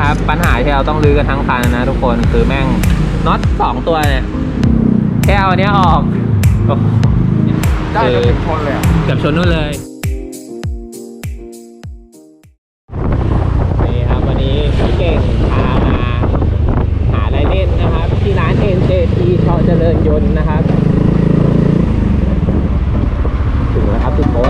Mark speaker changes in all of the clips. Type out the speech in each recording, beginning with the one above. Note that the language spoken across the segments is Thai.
Speaker 1: ครับ ปัญหาที่เราต้องรื้อกันทั้งคันนะทุกคนคือแม่งน็อตสองตัวเนี่ยแค่เอาอันเนี้ยออกโอ้โห
Speaker 2: ได้จนถึงชนเลยอะ
Speaker 1: เกือบชนนู่นเลยนี่ครับวันนี้พี่เก่งพามาหาอะไรเล่นนะครับ ที่ร้าน NJT ชอเจริญยนต์นะครับ ถึงแล้วครับทุกคน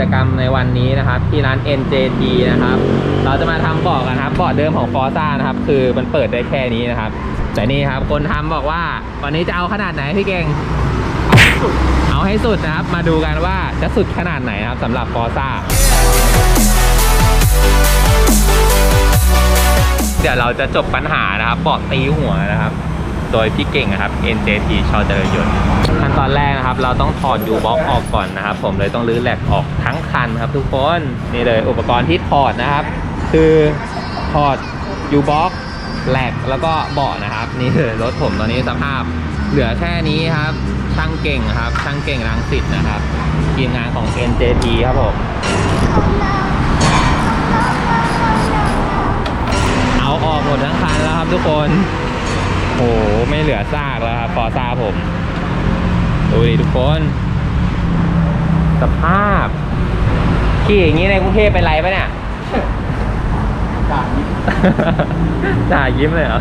Speaker 1: จกรรมในวันนี้นะครับ ที่ร้าน NJT นะครับ เราจะมาทำเบาะกันครับเบาะเดิมของฟอร์ซ่านะครับ คือมันเปิดได้แค่นี้นะครับ แต่นี่ครับคนทำบอกว่าวันนี้จะเอาขนาดไหนพี่เก่งเอาให้สุดนะครับ มาดูกันว่าจะสุดขนาดไหนนะครับสำหรับฟอร์ซ่าเดี๋ยวเราจะจบปัญหานะครับเบาะตีหัวนะครับ โดยพี่เก่งนะครับ NJT ชอเจริญยนต์ นตอนแรกนะครับ เราต้องถอดยูบ็อกออกก่อนนะครับ ผมเลยต้องรื้อแหลกออกทั้งคันครับทุกคนนี่เลยอุปกรณ์ที่ถอดนะครับ คือถอดยูบ็อกแหลกแล้วก็เบาะนะครับ นี่คือรถผมตอนนี้สภาพเหลือแค่นี้ครับช่างเก่งครับช่างเก่งรังสิตนะครับทีมงานของ NJT ครับผมเอาออกหมดทั้งคันแล้วครับทุกคนโหไม่เหลือซากแล้วครับฟอร์ซ่าผม ดูดิทุกคน สภาพ ขี่อย่างนี้ในกรุงเทพเป็นไรปะเนี่ย
Speaker 2: ด่านนี้
Speaker 1: จ่ายิ้มเลยเหรอ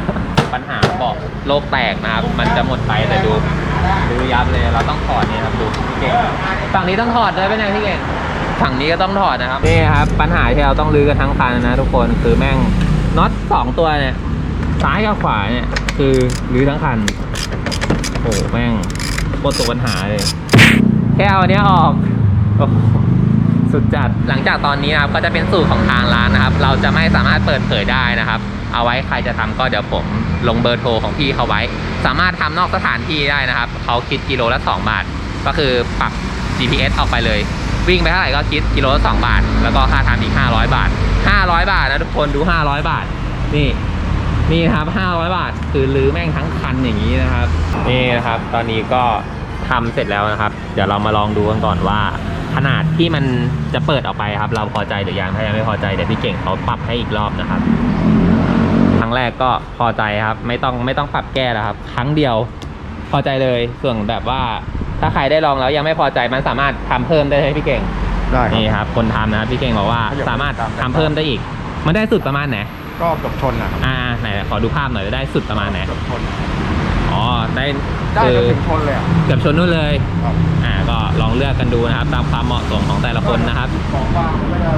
Speaker 1: ปัญหาบอกโลกแตกนะครับ มันจะหมดไปแต่ดูดูยับเลย เราต้องถอดนี่ครับดูพี่เก่งฝั่งนี้ต้องถอดเลยเป็นไงพี่เก่งฝั่งนี้ก็ต้องถอดนะครับนี่ครับ ปัญหาที่เราต้องรื้อกันทั้งคันนะทุกคนคือแม่งน็อตสองตัวเนี่ยซ้ายกับขวาเนี่ย คือรื้อทั้งคันโอ้โหแม่ง โคตรตัวปัญหาเลย แค่เอาอันเนี้ยออก สุดจัด หลังจากตอนนี้นะครับก็จะเป็นสูตรของทางร้านนะครับ เราจะไม่สามารถเปิดเผยได้นะครับ เอาไว้ใครจะทำก็เดี๋ยวผมลงเบอร์โทรของพี่เขาไว้ สามารถทำนอกสถานที่ได้นะครับ เขาคิดกิโลละ 2 บาท ก็คือปรับ GPS ออกไปเลย วิ่งไปเท่าไหร่ก็คิดกิโลละ2บาท แล้วก็ค่าทำอีก 500 บาท 500 บาทนะทุกคนดู 500 บาท นี่ นี่นะครับ 500 บาท คือลื้อแม่งทั้งคันอย่างนี้นะครับ นี่นะครับ ตอนนี้ก็ทำเสร็จแล้วนะครับ เดี๋ยวเรามาลองดูกันก่อนว่า ขนาดที่มันจะเปิดออกไปครับ เราพอใจหรือยัง ถ้ายังไม่พอใจเดี๋ยวพี่เก่งเขาปรับให้อีกรอบนะครับ ครั้งแรกก็พอใจครับ ไม่ต้องไม่ต้องปรับแก้แล้วครับ ครั้งเดียวพอใจเลย ส่วนแบบว่าถ้าใครได้ลองแล้วยังไม่พอใจมันสามารถทำเพิ่มได้ให้พี่เก่ง
Speaker 2: ได้ครับ
Speaker 1: นี่ครับ คนทำนะครับพี่เก่งบอกว่า
Speaker 2: ขยับ
Speaker 1: สามารถ
Speaker 2: ตามได้
Speaker 1: ทำเพิ่มได้อีก มันได้สุดประมาณไหน
Speaker 2: ก็เกับชนอะ
Speaker 1: อ่าไหนขอดูภาพหน่อยได้สุดประมาณไหน
Speaker 2: เกับชน
Speaker 1: อ๋อได้
Speaker 2: ได้
Speaker 1: คื
Speaker 2: จ
Speaker 1: อน
Speaker 2: ถึงชนเลยอะ
Speaker 1: เกือบชนนู่นเลย
Speaker 2: ครับ
Speaker 1: อ่าก็ลองเลือกกันดูนะครับ ตามความเหมาะสมของแต่ละคนนะครับ
Speaker 2: ของว่างไม่ได้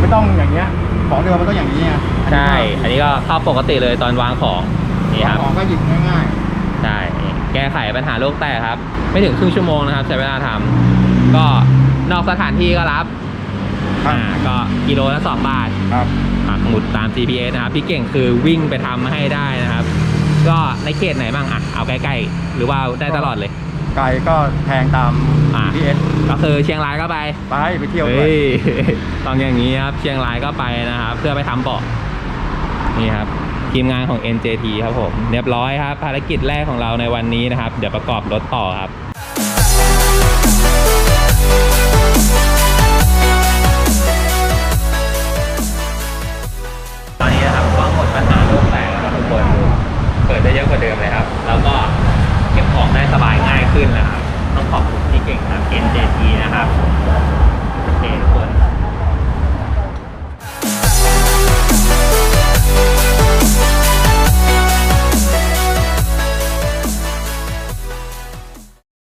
Speaker 2: ไม่ต้องอย่างเงี้ยของเดิมมันต้องอย่างนี้ไง
Speaker 1: ใช่ อันนี้ก็เข้าปกติเลยตอนวางของนี่ครับ
Speaker 2: ของก็หยิบง่าย
Speaker 1: ใช่นี่แก้ไขปัญหาโรคแตกครับ ไม่ถึงครึ่งชั่วโมงนะครับ ใช้เวลาทำก็นอกสถานที่ก็รับ
Speaker 2: ๆ
Speaker 1: อ่าก็กิโลละสองบาท
Speaker 2: ครับ
Speaker 1: ปักหมุดตาม GPS นะครับพี่เก่งคือวิ่งไปทำให้ได้นะครับ ก็ในเขตไหนบ้างอะเอาใกล้ๆหรือว่าได้ตลอดเลย
Speaker 2: ไกลก็แพงตาม
Speaker 1: อ่า
Speaker 2: GPS
Speaker 1: ก็คือเชียงรายก็ไป
Speaker 2: ไปไปเที่ยวด้ว
Speaker 1: เฮ้
Speaker 2: ย
Speaker 1: ยต้องอย่างนี้ครับเชียงรายก็ไปนะครับเพื่อไปทำเบาะนี่ครับทีมงานของ NJT ครับผมเรียบร้อยครับ ภารกิจแรกของเราในวันนี้นะครับ เดี๋ยวประกอบรถต่อครับ เยอะกว่าเดิมเลยครับ แล้วก็เก็บของได้สบายง่ายขึ้นนะครับ ต้องขอบคุณที่เก่งครับ NJT นะครับโอเคทุกคน